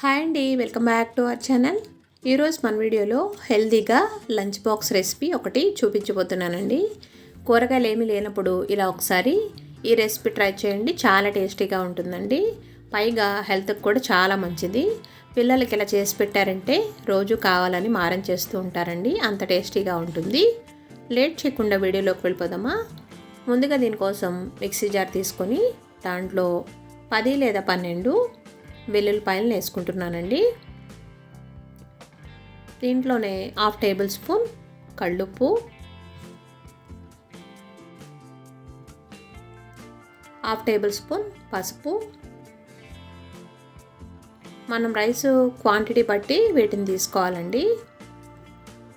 Hi అండి welcome back to our channel. ఈరోజు మన వీడియోలో హెల్తీగా లంచ్ బాక్స్ రెసిపీ ఒకటి చూపించబోతున్నానండి. కూరగాయలు ఏమీ లేనప్పుడు ఇలా ఒకసారి ఈ రెసిపీ ట్రై చేయండి చాలా టేస్టీగా ఉంటుందండి. పైగా హెల్త్కి కూడా చాలా మంచిది. పిల్లలకి ఇలా చేసి పెట్టారంటే రోజు కావాలని మారం చేస్తూ ఉంటారండి అంత టేస్టీగా ఉంటుంది. లేట్ చేయకుండా వీడియోలోకి వెళ్ళిపోదామా? ముందుగా దీనికోసం మిక్సీ జార్ తీసుకొని దాంట్లో పది లేదా పన్నెండు వెల్లుల్లిపాయలను వేసుకుంటున్నానండి. దీంట్లోనే హాఫ్ టేబుల్ స్పూన్ కళ్ళుప్పు హాఫ్ టేబుల్ స్పూన్ పసుపు. మనం రైస్ క్వాంటిటీ బట్టి వీటిని తీసుకోవాలండి.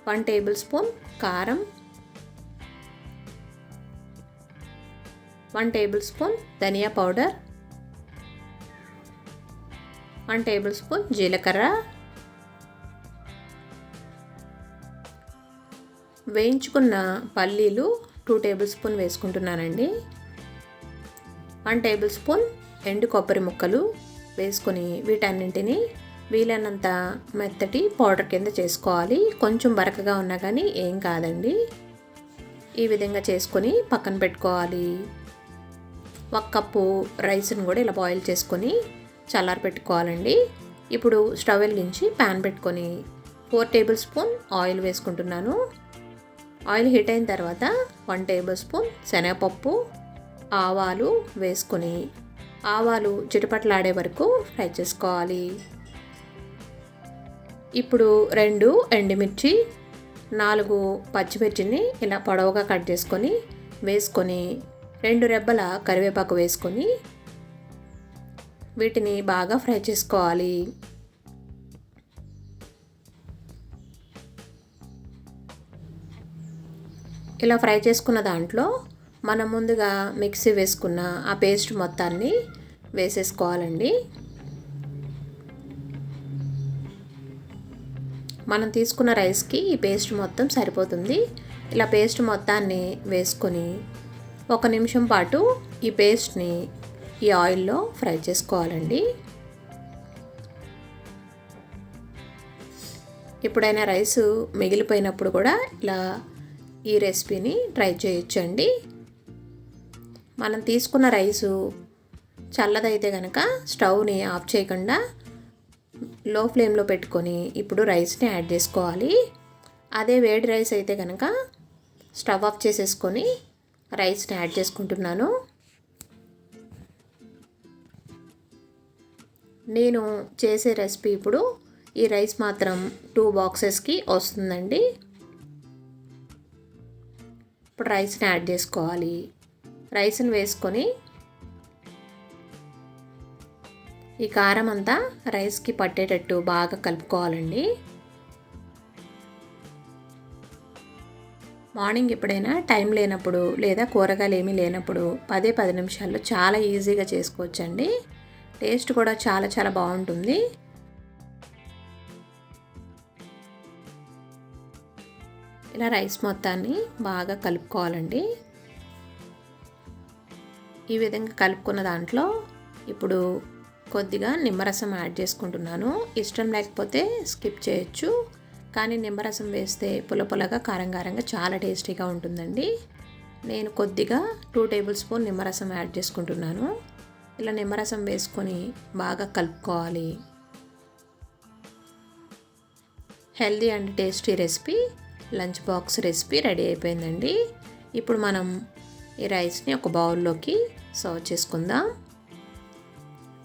వన్ టేబుల్ స్పూన్ కారం వన్ టేబుల్ స్పూన్ ధనియా పౌడర్ వన్ టేబుల్ స్పూన్ జీలకర్ర. వేయించుకున్న పల్లీలు టూ టేబుల్ స్పూన్ వేసుకుంటున్నానండి. వన్ టేబుల్ స్పూన్ ఎండు కొబ్బరి ముక్కలు వేసుకొని వీటన్నింటినీ వీలైనంత మెత్తటి పౌడర్ కింద చేసుకోవాలి. కొంచెం బరకగా ఉన్నా కానీ ఏం కాదండి. ఈ విధంగా చేసుకొని పక్కన పెట్టుకోవాలి. ఒక కప్పు రైస్ని కూడా ఇలా బాయిల్ చేసుకొని చల్లారి పెట్టుకోవాలండి. ఇప్పుడు స్టవ్ వెలిగించి ప్యాన్ పెట్టుకొని ఫోర్ టేబుల్ స్పూన్ ఆయిల్ వేసుకుంటున్నాను. ఆయిల్ హీట్ అయిన తర్వాత వన్ టేబుల్ స్పూన్ శనగపప్పు ఆవాలు వేసుకొని ఆవాలు చిటపట్లాడే వరకు ఫ్రై చేసుకోవాలి. ఇప్పుడు రెండు ఎండుమిర్చి నాలుగు పచ్చిమిర్చిని ఇలా పొడవుగా కట్ చేసుకొని వేసుకొని రెండు రెబ్బల కరివేపాకు వేసుకొని వీటిని బాగా ఫ్రై చేసుకోవాలి. ఇలా ఫ్రై చేసుకున్న దాంట్లో మనం ముందుగా మిక్సీ వేసుకున్న ఆ పేస్ట్ మొత్తాన్ని వేసేసుకోవాలండి. మనం తీసుకున్న రైస్కి ఈ పేస్ట్ మొత్తం సరిపోతుంది. ఇలా పేస్ట్ మొత్తాన్ని వేసుకొని ఒక నిమిషం పాటు ఈ పేస్ట్ని ఈ ఆయిల్లో ఫ్రై చేసుకోవాలండి. ఎప్పుడైనా రైస్ మిగిలిపోయినప్పుడు కూడా ఇలా ఈ రెసిపీని ట్రై చేయొచ్చండి. మనం తీసుకున్న రైసు చల్లదైతే కనుక స్టవ్ని ఆఫ్ చేయకుండా లో ఫ్లేమ్లో పెట్టుకొని ఇప్పుడు రైస్ని యాడ్ చేసుకోవాలి. అదే వేడి రైస్ అయితే కనుక స్టవ్ ఆఫ్ చేసేసుకొని రైస్ని యాడ్ చేసుకుంటున్నాను. నేను చేసే రెసిపీ ఇప్పుడు ఈ రైస్ మాత్రం టూ బాక్సెస్కి వస్తుందండి. ఇప్పుడు రైస్ని యాడ్ చేసుకోవాలి. రైస్ని వేసుకొని ఈ కారం అంతా రైస్కి పట్టేటట్టు బాగా కలుపుకోవాలండి. మార్నింగ్ ఎప్పుడైనా టైం లేనప్పుడు లేదా కూరగాయలు ఏమీ లేనప్పుడు పదే పది నిమిషాల్లో చాలా ఈజీగా చేసుకోవచ్చండి. టేస్ట్ కూడా చాలా చాలా బాగుంటుంది. ఇలా రైస్ మొత్తాన్ని బాగా కలుపుకోవాలండి. ఈ విధంగా కలుపుకున్న దాంట్లో ఇప్పుడు కొద్దిగా నిమ్మరసం యాడ్ చేసుకుంటున్నాను. ఇష్టం లేకపోతే స్కిప్ చేయొచ్చు. కానీ నిమ్మరసం వేస్తే పులపులగా కారం కారంగా చాలా టేస్టీగా ఉంటుందండి. నేను కొద్దిగా టూ టేబుల్ స్పూన్ నిమ్మరసం యాడ్ చేసుకుంటున్నాను. ఇలా నిమ్మరసం వేసుకొని బాగా కలుపుకోవాలి. Healthy and tasty recipe lunch box recipe ready అయిపోయిందండి. ఇప్పుడు మనం ఈ రైస్ని ఒక బౌల్లోకి సర్వ్ చేసుకుందాం.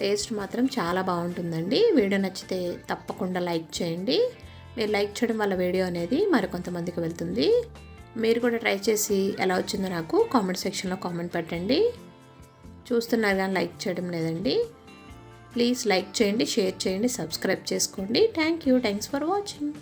టేస్ట్ మాత్రం చాలా బాగుంటుందండి. వీడియో నచ్చితే తప్పకుండా లైక్ చేయండి. మీరు లైక్ చేయడం వల్ల వీడియో అనేది మరికొంతమందికి వెళ్తుంది. మీరు కూడా ట్రై చేసి ఎలా వచ్చిందో నాకు కామెంట్ సెక్షన్లో కామెంట్ పెట్టండి. చూస్తున్నారు కానీ లైక్ చేయడం లేదండి. ప్లీజ్ లైక్ చేయండి షేర్ చేయండి సబ్స్క్రైబ్ చేసుకోండి. Thank you. Thanks for watching.